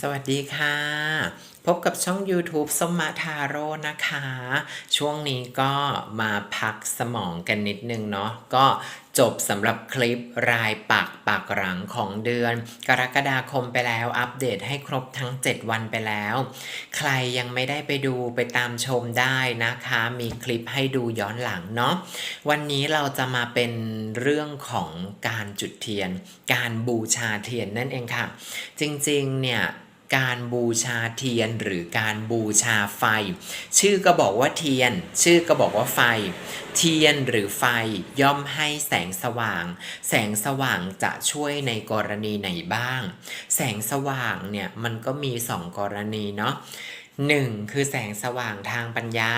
สวัสดีค่ะ พบกับช่อง YouTube สมมาทาโร่นะคะ ช่วงนี้ก็มาพักสมองกันนิดนึงเนาะก็ จบสำหรับคลิปรายปักปากหลังของเดือน กรกฎาคมไปแล้วอัปเดตให้ครบทั้ง 7 วันไปแล้ว ใครยังไม่ได้ไปดูไปตามชมได้นะคะ มีคลิปให้ดูย้อนหลังเนาะวันนี้เราจะมาเป็นเรื่องของการจุดเทียน การบูชาเทียนนั่นเองค่ะ จริงๆเนี่ย การบูชาเทียนหรือการบูชาไฟ ชื่อก็บอกว่าเทียน ชื่อก็บอกว่าไฟ เทียนหรือไฟย่อมให้แสงสว่าง แสงสว่างจะช่วยในกรณีไหนบ้าง แสงสว่างเนี่ยมันก็มีสองกรณีเนาะหนึ่งคือแสงสว่างทางปัญญา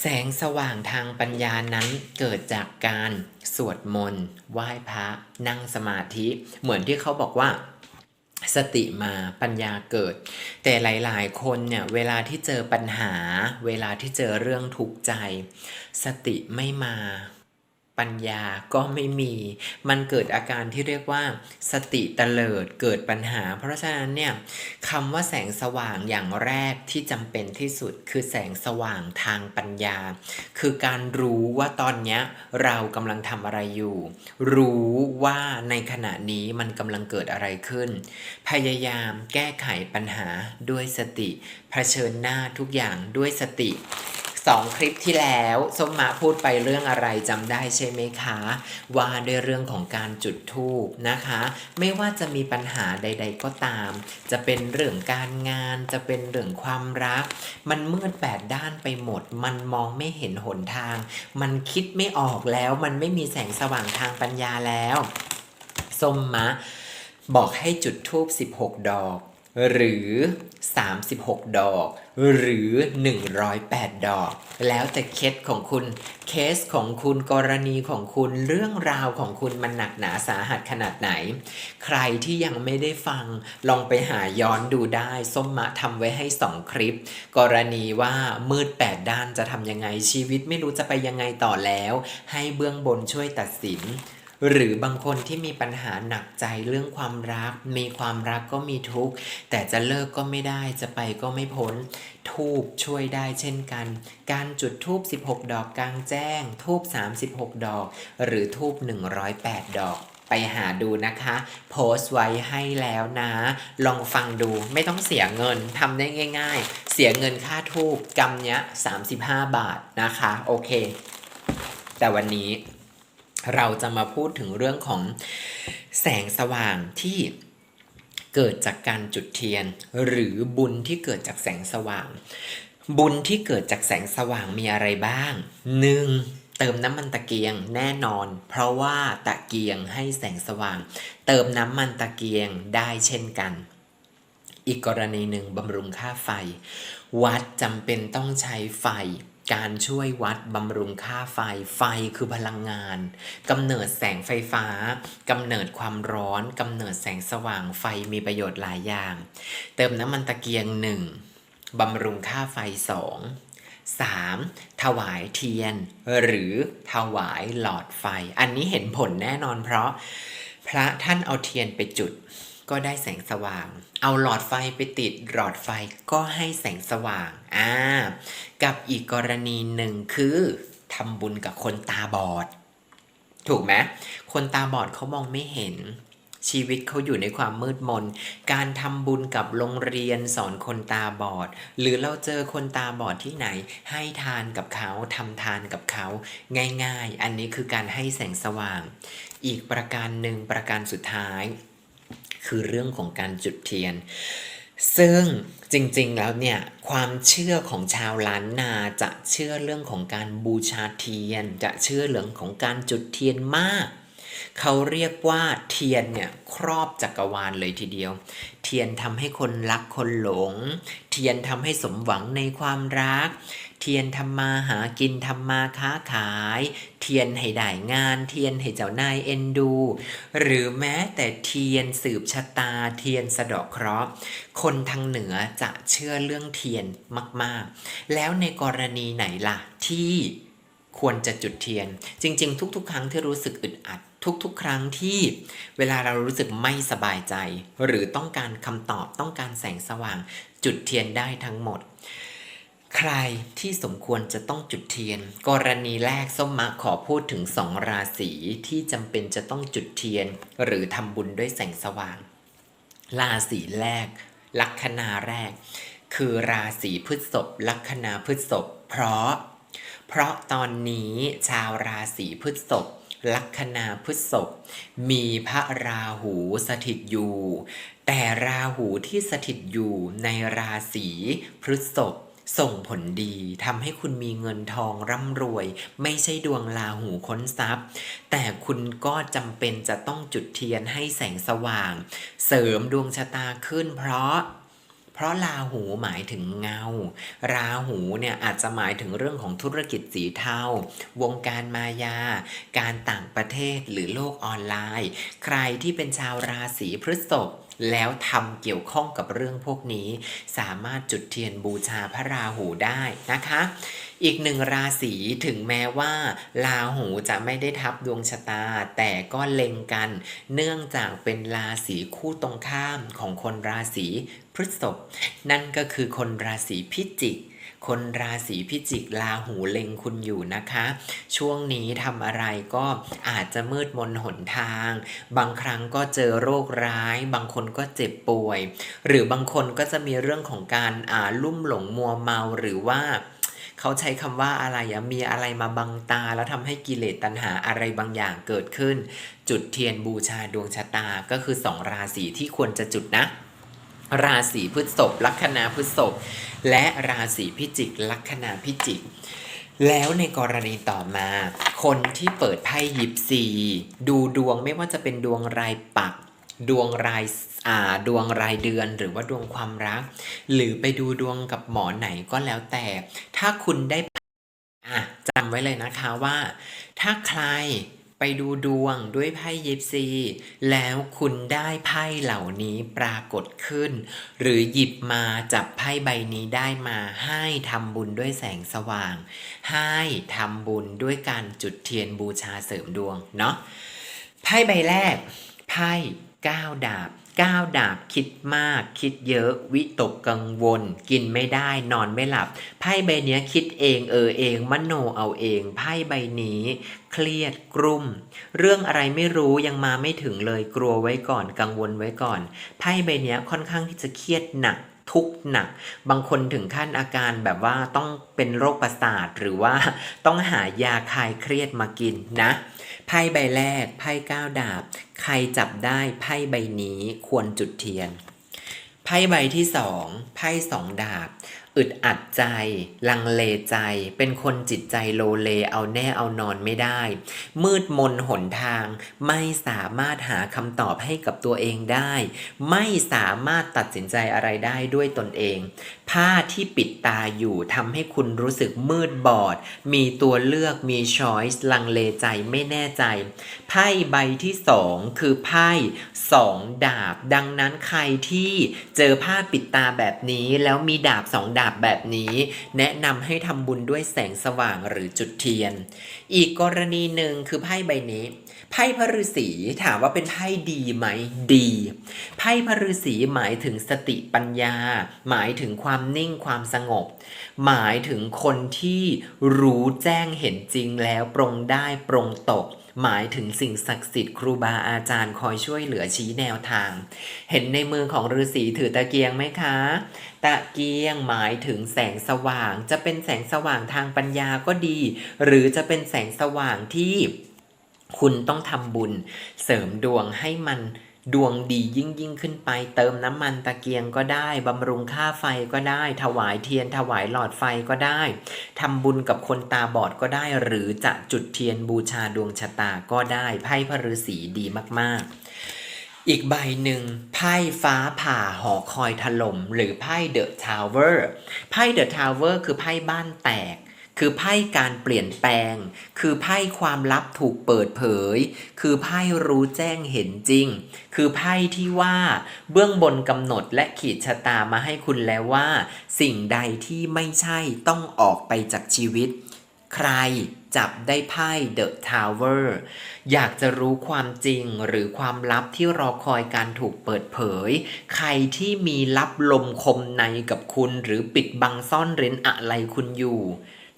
แสงสว่างทางปัญญานั้นเกิดจากการสวดมนต์ไหว้พระนั่งสมาธิ เหมือนที่เขาบอกว่า สติมาปัญญาเกิด แต่หลายๆ คนเนี่ยเวลาที่เจอปัญหา เวลาที่เจอเรื่องทุกข์ใจ สติไม่มา ปัญญาก็ไม่มี มันเกิดอาการที่เรียกว่าสติเตลิดเกิดปัญหา เพราะฉะนั้นเนี่ยคำว่าแสงสว่างอย่างแรกที่จำเป็นที่สุดคือแสงสว่างทางปัญญา คือการรู้ว่าตอนนี้เรากำลังทำอะไรอยู่ รู้ว่าในขณะนี้มันกำลังเกิดอะไรขึ้น พยายามแก้ไขปัญหาด้วยสติเผชิญหน้าทุกอย่างด้วยสติ สองคลิปที่แล้วส้มมาพูดไปเรื่องอะไรจำได้ใช่ไหมคะ ว่าด้วยเรื่องของการจุดธูปนะคะ ไม่ว่าจะมีปัญหาใด ๆ ก็ตาม จะเป็นเรื่องการงาน จะเป็นเรื่องความรัก มันมืดแปดด้านไปหมด มันมองไม่เห็นหนทาง มันคิดไม่ออกแล้ว มันไม่มีแสงสว่างทางปัญญาแล้วส้มมะบอกให้จุดธูป16 ดอก หรือ 36 ดอก หรือ 108 ดอก แล้วแต่เคสของคุณ เคสของคุณกรณีของคุณเรื่องราวของคุณมันหนักหนาสาหัสขนาดไหน ใครที่ยังไม่ได้ฟังลองไปหาย้อนดูได้ ส้มมะทำไว้ให้ 2 คลิป กรณีว่ามืด 8 ด้านจะทำยังไงชีวิตไม่รู้จะไปยังไงต่อแล้ว ให้เบื้องบนช่วยตัดสิน หรือบางคนที่มีปัญหาหนักใจเรื่องความรัก มีความรักก็มีทุกข์ แต่จะเลิกก็ไม่ได้ จะไปก็ไม่พ้น ทูบช่วยได้เช่นกัน การจุดทูบ16 ดอกกลางแจ้ง ทูบ36 ดอก หรือทูบ108 ดอกไปหาดูนะคะ โพสต์ไว้ให้แล้วนะ ลองฟังดูไม่ต้องเสียเงินทำได้ง่าย ๆ เสียเงินค่าทูบกำเนี้ย 35 บาทนะคะ โอเค แต่วันนี้ เราจะมาพูดถึงเรื่องของแสงสว่างที่เกิดจากการจุดเทียน หรือบุญที่เกิดจากแสงสว่าง บุญที่เกิดจากแสงสว่างมีอะไรบ้าง 1. เติมน้ำมันตะเกียงแน่นอน เพราะว่าตะเกียงให้แสงสว่าง เติมน้ำมันตะเกียงได้เช่นกัน อีกกรณีหนึ่งบำรุงค่าไฟ วัดจำเป็นต้องใช้ไฟ การช่วยวัดบำรุงค่าไฟ ไฟคือพลังงานกำเนิดแสงไฟฟ้ากำเนิดความร้อนกำเนิดแสงสว่างไฟมีประโยชน์หลายอย่าง เติมน้ำมันตะเกียงหนึ่งบำรุงค่าไฟสอง 3. ถวายเทียน หรือถวายหลอดไฟ อันนี้เห็นผลแน่นอนเพราะ พระท่านเอาเทียนไปจุด ก็ได้แสงสว่าง เอาหลอดไฟไปติดหลอดไฟก็ให้แสงสว่างอ่ากับอีกกรณีหนึ่งคือทำบุญกับคนตาบอด ถูกไหมคนตาบอดเขามองไม่เห็น ชีวิตเขาอยู่ในความมืดมน การทำบุญกับโรงเรียนสอนคนตาบอด หรือเราเจอคนตาบอดที่ไหน ให้ทานกับเขาทำทานกับเขา ง่าย ๆ อันนี้คือการให้แสงสว่าง อีกประการหนึ่งประการสุดท้าย คือเรื่องของการจุดเทียน ซึ่งจริงๆแล้วเนี่ยความเชื่อของชาวล้านนาจะเชื่อเรื่องของการบูชาเทียน จะเชื่อเรื่องของการจุดเทียนมากเขาเรียกว่าเทียนเนี่ยครอบจักรวาลเลยทีเดียว เทียนทำให้คนรักคนหลง เทียนทำให้สมหวังในความรัก เทียนทำมาหากินทำมาค้าขาย เทียนให้ได้งาน เทียนให้เจ้านายเอ็นดู หรือแม้แต่เทียนสืบชะตา เทียนสะเดาะเคราะห์คนทางเหนือจะเชื่อเรื่องเทียนมาก ๆ แล้วในกรณีไหนล่ะ ที่ควรจะจุดเทียน จริง ๆ ทุก ๆ ครั้งที่รู้สึกอึดอัดทุกๆ ครั้งที่เวลาเรารู้สึกไม่สบายใจ หรือต้องการคำตอบต้องการแสงสว่าง จุดเทียนได้ทั้งหมด ใครที่สมควรจะต้องจุดเทียน กรณีแรกส้มมะขอพูดถึงสองราศีที่จำเป็นจะต้องจุดเทียน หรือทำบุญด้วยแสงสว่าง ราศีแรก ลัคนาแรก คือราศีพฤษภลัคนาพฤษภเพราะ เพราะตอนนี้ชาวราศีพฤษภลัคนาพฤษภมีพระราหูสถิตอยู่ แต่ราหูที่สถิตอยู่ในราศีพฤษภ ส่งผลดีทำให้คุณมีเงินทองร่ำรวย ไม่ใช่ดวงราหูค้นทรัพย์ แต่คุณก็จำเป็นจะต้องจุดเทียนให้แสงสว่าง เสริมดวงชะตาขึ้นเพราะเพราะราหูหมายถึงเงา ราหูเนี่ยอาจจะหมายถึงเรื่องของธุรกิจสีเทา วงการมายา การต่างประเทศหรือโลกออนไลน์ ใครที่เป็นชาวราศีพฤษภ แล้วทำเกี่ยวข้องกับเรื่องพวกนี้ สามารถจุดเทียนบูชาพระราหูได้นะคะ อีกหนึ่งราศีถึงแม้ว่าราหูจะไม่ได้ทับดวงชะตา แต่ก็เล็งกัน เนื่องจากเป็นราศีคู่ตรงข้ามของคนราศีพฤษภนั่นก็คือคนราศีพิจิก คนราศีพิจิกลาหูเล็งคุณอยู่นะคะ ช่วงนี้ทำอะไรก็อาจจะมืดมนหนทาง บางครั้งก็เจอโรคร้าย บางคนก็เจ็บป่วย หรือบางคนก็จะมีเรื่องของการอ่าลุ่มหลงมัวเมาหรือว่าเขาใช้คำว่าอะไรอะมีอะไรมาบังตา แล้วทำให้กิเลสตัณหาอะไรบางอย่างเกิดขึ้น จุดเทียนบูชาดวงชะตาก็คือสองราศีที่ควรจะจุดนะ ราศีพฤษภลัคนาพฤษภและราศีพิจิก ลัคนาพิจิก แล้วในกรณีต่อมา คนที่เปิดไพ่ยิปซีดูดวงไม่ว่าจะเป็นดวงรายปัก ดวงรายอ่าดวงรายเดือนหรือว่าดวงความรัก หรือไปดูดวงกับหมอไหนก็แล้วแต่ ถ้าคุณได้อะจำไว้เลยนะคะว่า ถ้าใคร ไปดูดวงด้วยไพ่ยิปซี แล้วคุณได้ไพ่เหล่านี้ปรากฏขึ้น หรือหยิบมาจับไพ่ใบนี้ได้มาให้ทำบุญด้วยแสงสว่าง ให้ทำบุญด้วยการจุดเทียนบูชาเสริมดวงเนาะไพ่ใบแรก ไพ่ก้าวดาบ ก้าวดาบคิดมากคิดเยอะวิตกกังวล กินไม่ได้นอนไม่หลับ ไพ่ใบเนี้ยคิดเองเออเองมโนเอาเองไพ่ใบนี้ เครียดกรุ่ม เรื่องอะไรไม่รู้ยังมาไม่ถึงเลยกลัวไว้ก่อนกังวลไว้ก่อน ไพ่ใบเนี้ยค่อนข้างที่จะเครียดหนักทุกข์หนัก บางคนถึงขั้นอาการแบบว่าต้องเป็นโรคประสาทหรือว่าต้องหายาคลายเครียดมากินนะ พ่ใบแรก ไพ่ก้าวดาบ ใครจับได้ไพ่ใบนี้ควรจุดเทียน ไพ่ใบที่สองไพ่สองดาบ อึดอัดใจ ลังเลใจ เป็นคนจิตใจโลเลเอาแน่เอานอนไม่ได้ มืดมนหนทาง ไม่สามารถหาคำตอบให้กับตัวเองได้ ไม่สามารถตัดสินใจอะไรได้ด้วยตนเอง ผ้าที่ปิดตาอยู่ทำให้คุณรู้สึกมืดบอด มีตัวเลือกมีช้อยส์ลังเลใจไม่แน่ใจ ไพ่ใบที่สองคือไพ่สองดาบ ดังนั้นใครที่เจอผ้าปิดตาแบบนี้แล้วมีดาบสองดาบแบบนี้ แนะนำให้ทำบุญด้วยแสงสว่างหรือจุดเทียน อีกกรณีหนึ่งคือไพ่ใบนี้ไพ่พระฤาษีถามว่าเป็นไพ่ดีไหมดี ไพ่พระฤาษีหมายถึงสติปัญญา หมายถึงความนิ่งความสงบ หมายถึงคนที่รู้แจ้งเห็นจริงแล้วปรงได้ปรงตก หมายถึงสิ่งศักดิ์สิทธิ์ครูบาอาจารย์คอยช่วยเหลือชี้แนวทาง เห็นในมือของฤาษีถือตะเกียงไหมคะ ตะเกียงหมายถึงแสงสว่าง จะเป็นแสงสว่างทางปัญญาก็ดี หรือจะเป็นแสงสว่างที่คุณต้องทำบุญ เสริมดวงให้มัน ดวงดียิ่งยิ่งขึ้นไป เติมน้ำมันตะเกียงก็ได้บำรุงค่าไฟก็ได้ ถวายเทียนถวายหลอดไฟก็ได้ทำบุญกับคนตาบอดก็ได้ หรือจะจุดเทียนบูชาดวงชะตาก็ได้ไพ่พระฤาษีดีมากๆอีกใบหนึ่งไพ่ฟ้าผ่าหอคอยถล่มหรือไพ่เดอะทาวเวอร์ไพ่เดอะทาวเวอร์คือไพ่บ้านแตก คือไพ่การเปลี่ยนแปลง คือไพ่ความลับถูกเปิดเผย คือไพ่รู้แจ้งเห็นจริง คือไพ่ที่ว่าเบื้องบนกำหนดและขีดชะตามาให้คุณแล้วว่า สิ่งใดที่ไม่ใช่ต้องออกไปจากชีวิต ใครจับได้ไพ่ The Tower อยากจะรู้ความจริงหรือความลับที่รอคอยการถูกเปิดเผย ใครที่มีลับลมคมในกับคุณหรือปิดบังซ่อนเร้นอะไรคุณอยู่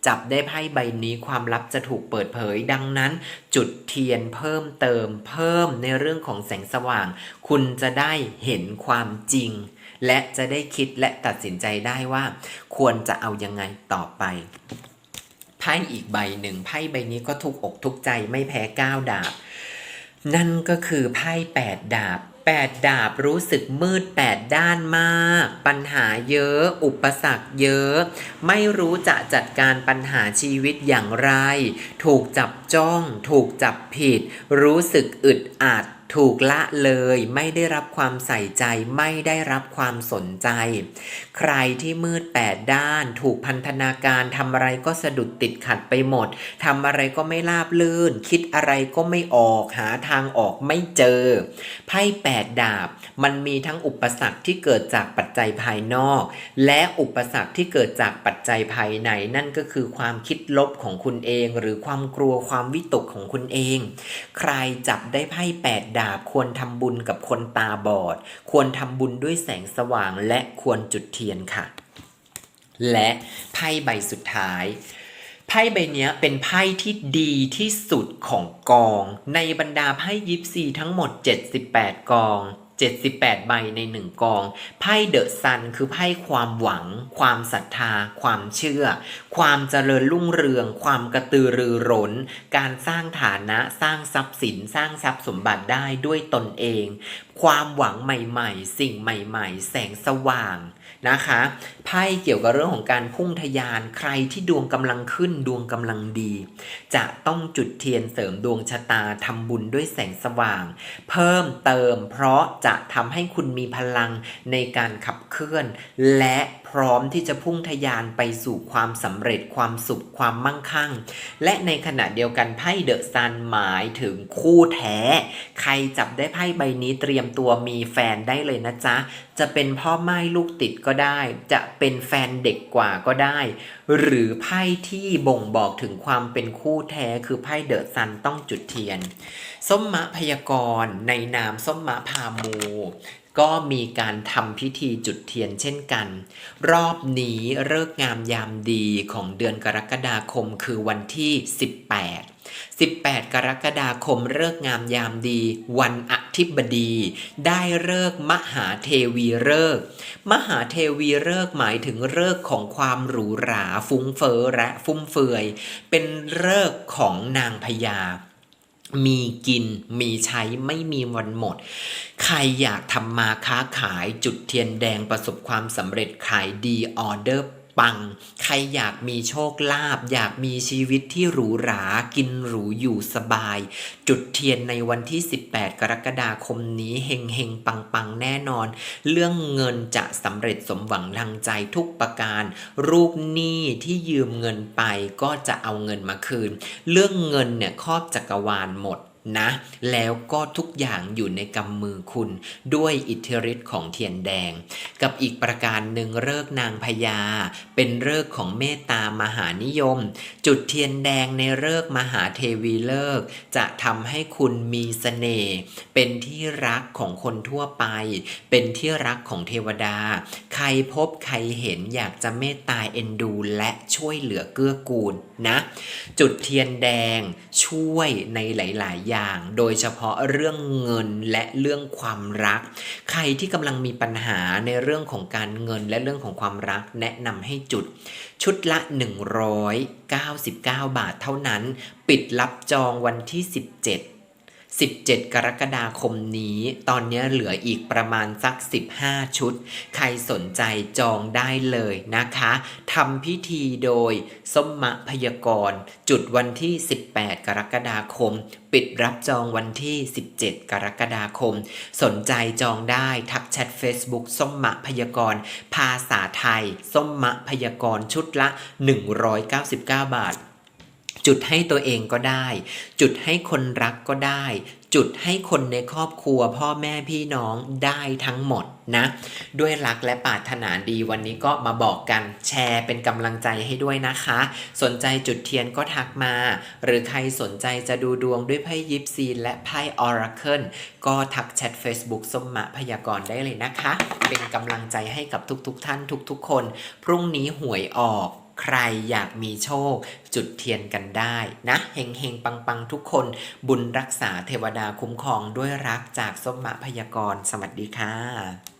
จับได้ไพ่ใบนี้ความลับจะถูกเปิดเผย ดังนั้น จุดเทียนเพิ่มเติม เพิ่มในเรื่องของแสงสว่าง คุณจะได้เห็นความจริง และจะได้คิดและตัดสินใจได้ว่า ควรจะเอายังไงต่อไปไพ่อีกใบหนึ่งไพ่ใบนี้ก็ทุกอกทุกใจไม่แพ้ก้าวดาบ นั่นก็คือไพ่แปดดาบ แปดดาบรู้สึกมืดแปดด้านมาก ปัญหาเยอะ อุปสรรคเยอะ ไม่รู้จะจัดการปัญหาชีวิตอย่างไร ถูกจับจ้อง ถูกจับผิด รู้สึกอึดอัด ถูกละเลยไม่ได้รับความใส่ใจไม่ได้รับความสนใจ ใครที่มืดแปดด้าน ถูกพันธนาการทำอะไรก็สะดุดติดขัดไปหมดทำอะไรก็ไม่ราบลื่น คิดอะไรก็ไม่ออกหาทางออกไม่เจอ ไพ่แปดดาบ มันมีทั้งอุปสรรคที่เกิดจากปัจจัยภายนอก และอุปสรรคที่เกิดจากปัจจัยภายในนั่นก็คือความคิดลบของคุณเอง หรือความกลัวความวิตกของคุณเอง ใครจับได้ไพ่แปดดาบควรทำบุญกับคนตาบอด ควรทำบุญด้วยแสงสว่างและควรจุดเทียนค่ะ และไพ่ใบสุดท้ายไพ่ใบนี้เป็นไพ่ที่ดีที่สุดของกอง ในบรรดาไพ่ยิปซีทั้งหมด 78 กอง 78 ใบในหนึ่งกอง ไพ่เดอะซันคือไพ่ความหวัง ความศรัทธา ความเชื่อ ความเจริญรุ่งเรือง ความกระตือรือร้น การสร้างฐานะสร้างทรัพย์สิน สร้างทรัพย์สมบัติได้ด้วยตนเอง ความหวังใหม่ๆ สิ่งใหม่ๆ แสงสว่างนะคะไพ่เกี่ยวกับเรื่องของการพุ่งทะยานใครที่ดวงกำลังขึ้นดวงกำลังดี จะต้องจุดเทียนเสริมดวงชะตาทำบุญด้วยแสงสว่าง เพิ่มเติมเพราะจะทำให้คุณมีพลังในการขับเคลื่อน และ ร้อมที่จะพุ่งทะยานไปสู่ความสำเร็จความสุขความมั่งคั่ง และในขณะเดียวกันไพ่เดอะซันหมายถึงคู่แท้ ใครจับได้ไพ่ใบนี้เตรียมตัวมีแฟนได้เลยนะจ๊ะ จะเป็นพ่อไม้ลูกติดก็ได้ จะเป็นแฟนเด็กกว่าก็ได้ หรือไพ่ที่บ่งบอกถึงความเป็นคู่แท้คือไพ่เดอะซันต้องจุดเทียน ส้มมะพยากรณ์ในนามส้มมะพามู ก็มีการทำพิธีจุดเทียนเช่นกัน รอบนี้เลิกงามยามดีของเดือนกรกฎาคมคือวันที่ 18 18 กรกฎาคมเลิกงามยามดี วันอาทิบดี ได้เลิกมหาเทวีเลิกมหาเทวีเลิกหมายถึงเลิกของความหรูหราฟุ้งเฟ้อและฟุ่มเฟือย เป็นเลิกของนางพญา มีกินมีใช้ไม่มีวันหมด ใครอยากทำมาค้าขายจุดเทียนแดงประสบความสำเร็จขายดีออเดอร์ ปัง ใครอยากมีโชคลาภอยากมีชีวิตที่หรูหรา กินหรูอยู่สบาย จุดเทียนในวันที่ 18 กรกฎาคมนี้เฮงเฮงปังปังแน่นอน เรื่องเงินจะสำเร็จสมหวังทางใจทุกประการ รูปหนี้ที่ยืมเงินไปก็จะเอาเงินมาคืน เรื่องเงินเนี่ยครอบจักรวาลหมด นะ แล้วก็ทุกอย่างอยู่ในกำมือคุณ ด้วยอิทธิฤทธิ์ของเทียนแดง กับอีกประการหนึ่งเลิกนางพญาเป็นเลิกของเมตตามหานิยม จุดเทียนแดงในเลิกมหาเทวีเลิกจะทำให้คุณมีเสน่ห์เป็นที่รักของคนทั่วไป เป็นที่รักของเทวดา ใครพบใครเห็นอยากจะเมตตาเอ็นดู และช่วยเหลือเกื้อกูลนะ จุดเทียนแดงช่วยในหลาย ๆอย่าง โดยเฉพาะเรื่องเงินและเรื่องความรัก ใครที่กำลังมีปัญหาในเรื่องของการเงินและเรื่องของความรัก แนะนำให้จุด ชุดละ 199 บาทเท่านั้น ปิดรับจองวันที่ 17 17 กรกฎาคมนี้ ตอนนี้เหลืออีกประมาณสัก 15 ชุด ใครสนใจจองได้เลยนะคะทำพิธีโดยส้มมะพยากร จุดวันที่ 18 กรกฎาคม ปิดรับจองวันที่ 17 กรกฎาคม สนใจจองได้ทักแชท Facebook ส้มมะพยากร ภาษาไทย ส้มมะพยากร ชุดละ 199 บาท จุดให้ตัวเองก็ได้ จุดให้คนรักก็ได้ จุดให้คนในครอบครัว พ่อแม่พี่น้องได้ทั้งหมดนะ ด้วยรักและปรารถนาดีวันนี้ก็มาบอกกันแชร์เป็นกำลังใจให้ด้วยนะคะ สนใจจุดเทียนก็ทักมา หรือใครสนใจจะดูดวงด้วยไพ่ยิปซีและไพ่ออราเคิลก็ทักแชท Facebook สมมะพยากรณ์ได้เลยนะคะ เป็นกำลังใจให้กับทุกๆทท่านทุกๆคน พรุ่งนี้หวยออก ใครอยากมีโชค จุดเทียนกันได้นะเฮงเฮงปังปังทุกคนบุญรักษาเทวดาคุ้มครองด้วยรักจากสมมะพยากรณ์สวัสดีค่ะ